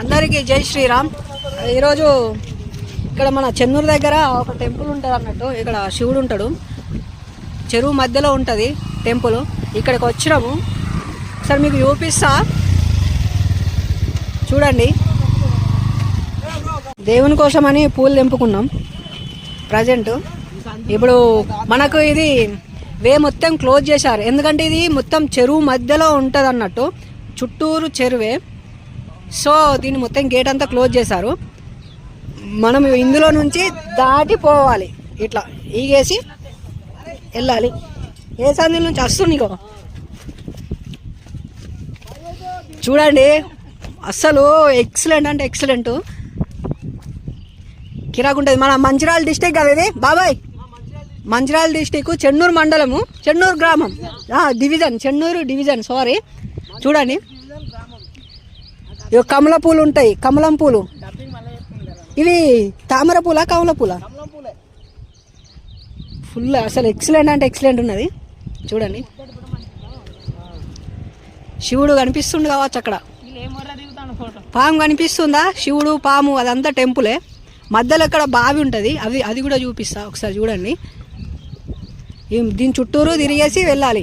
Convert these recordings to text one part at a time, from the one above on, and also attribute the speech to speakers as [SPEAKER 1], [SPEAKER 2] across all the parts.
[SPEAKER 1] అందరికీ జై శ్రీరామ్. ఈరోజు ఇక్కడ మన చెన్నూరు దగ్గర ఒక టెంపుల్ ఉంటుంది అన్నట్టు. ఇక్కడ శివుడు ఉంటాడు. చెరువు మధ్యలో ఉంటుంది టెంపుల్. ఇక్కడికి వచ్చినాము. ఒకసారి మీకు చూపిస్తా. చూడండి. దేవుని కోసమని పూలు తెంపుకున్నాం. ప్రజెంట్ ఇప్పుడు మనకు ఇది వే మొత్తం క్లోజ్ చేశారు. ఎందుకంటే ఇది మొత్తం చెరువు మధ్యలో ఉంటుంది అన్నట్టు చుట్టూరు చెరువే. సో దీన్ని మొత్తం గేట్ అంతా క్లోజ్ చేశారు. మనం ఇందులో నుంచి దాటిపోవాలి. ఇట్లా ఈగేసి వెళ్ళాలి. ఏ సందుల నుంచి వస్తుంది నీకో? చూడండి అస్సలు ఎక్సలెంట్ అంటే ఎక్సలెంట్ కిరాకుంటుంది మన మంచిర్యాల డిస్టిక్ కదా ఇది? బాబాయ్! మంచిరాల డిస్టిక్ చెన్నూరు మండలము చెన్నూరు గ్రామం. డివిజన్ చెన్నూరు డివిజన్ సారీ చూడండి. ఇవి కమల పూలు ఉంటాయి కమలం పూలు. ఇవి తామర పూల కమల పూల? ఫుల్ అసలు ఎక్సలెంట్ అంటే ఎక్సలెంట్ ఉన్నది. చూడండి. శివుడు కనిపిస్తుండు కావచ్చు అక్కడ. పాము కనిపిస్తుందా? శివుడు పాము అదంతా టెంపులే. మధ్యలో ఇక్కడ బావి ఉంటుంది అది అది కూడా చూపిస్తా ఒకసారి చూడండి. దీని చుట్టూరు తిరిగేసి వెళ్ళాలి.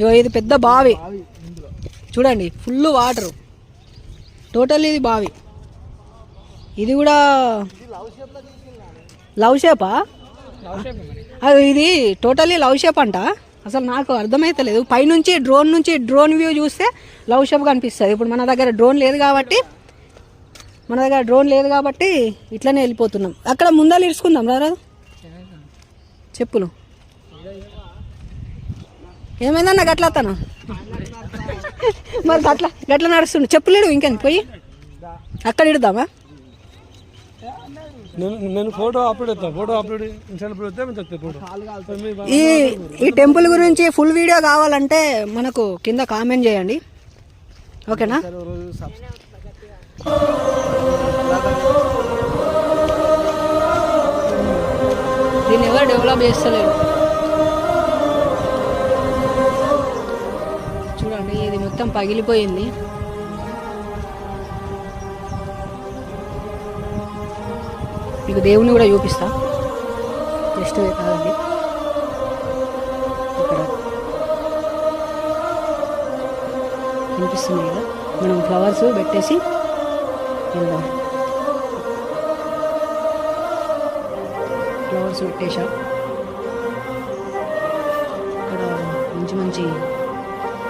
[SPEAKER 1] ఇగో ఇది పెద్ద బావి. చూడండి ఫుల్ వాటర్. టోటల్ ఇది బావి. ఇది కూడా లవ్ షేపా? అది ఇది టోటల్లీ లవ్ షేప్ అంట. అసలు నాకు అర్థమైతలేదు పైనుంచి డ్రోన్ నుంచి డ్రోన్ వ్యూ చూస్తే లవ్ షేప్ కనిపిస్తుంది. ఇప్పుడు మన దగ్గర డ్రోన్ లేదు కాబట్టి మన దగ్గర డ్రోన్ లేదు కాబట్టి ఇట్లనే వెళ్ళిపోతున్నాం. అక్కడ ముందర ఇరుచుకుందాం రారా చెప్పులు. ఏమైందన్న గట్ల అతను మరి గట్ల గట్ల నడుస్తుండు. చెప్పులేడు ఇంకేం పోయి. అక్కడ ఇడుదామా?
[SPEAKER 2] నేను నేను ఫోటో అప్లోడ్ అప్లోడ్
[SPEAKER 1] ఈ ఈ టెంపుల్ గురించి ఫుల్ వీడియో కావాలంటే మనకు కింద కామెంట్ చేయండి. ఓకేనా? దీన్ని ఎవరు డెవలప్ చేస్తలేరు? మొత్తం పగిలిపోయింది. మీకు దేవుని కూడా చూపిస్తా. జస్ట్ కాదండి ఇక్కడ కనిపిస్తుంది కదా? మనం ఫ్లవర్స్ పెట్టేసి వెళ్దాం. ఫ్లవర్స్ పెట్టేశాం. ఇక్కడ మంచి మంచి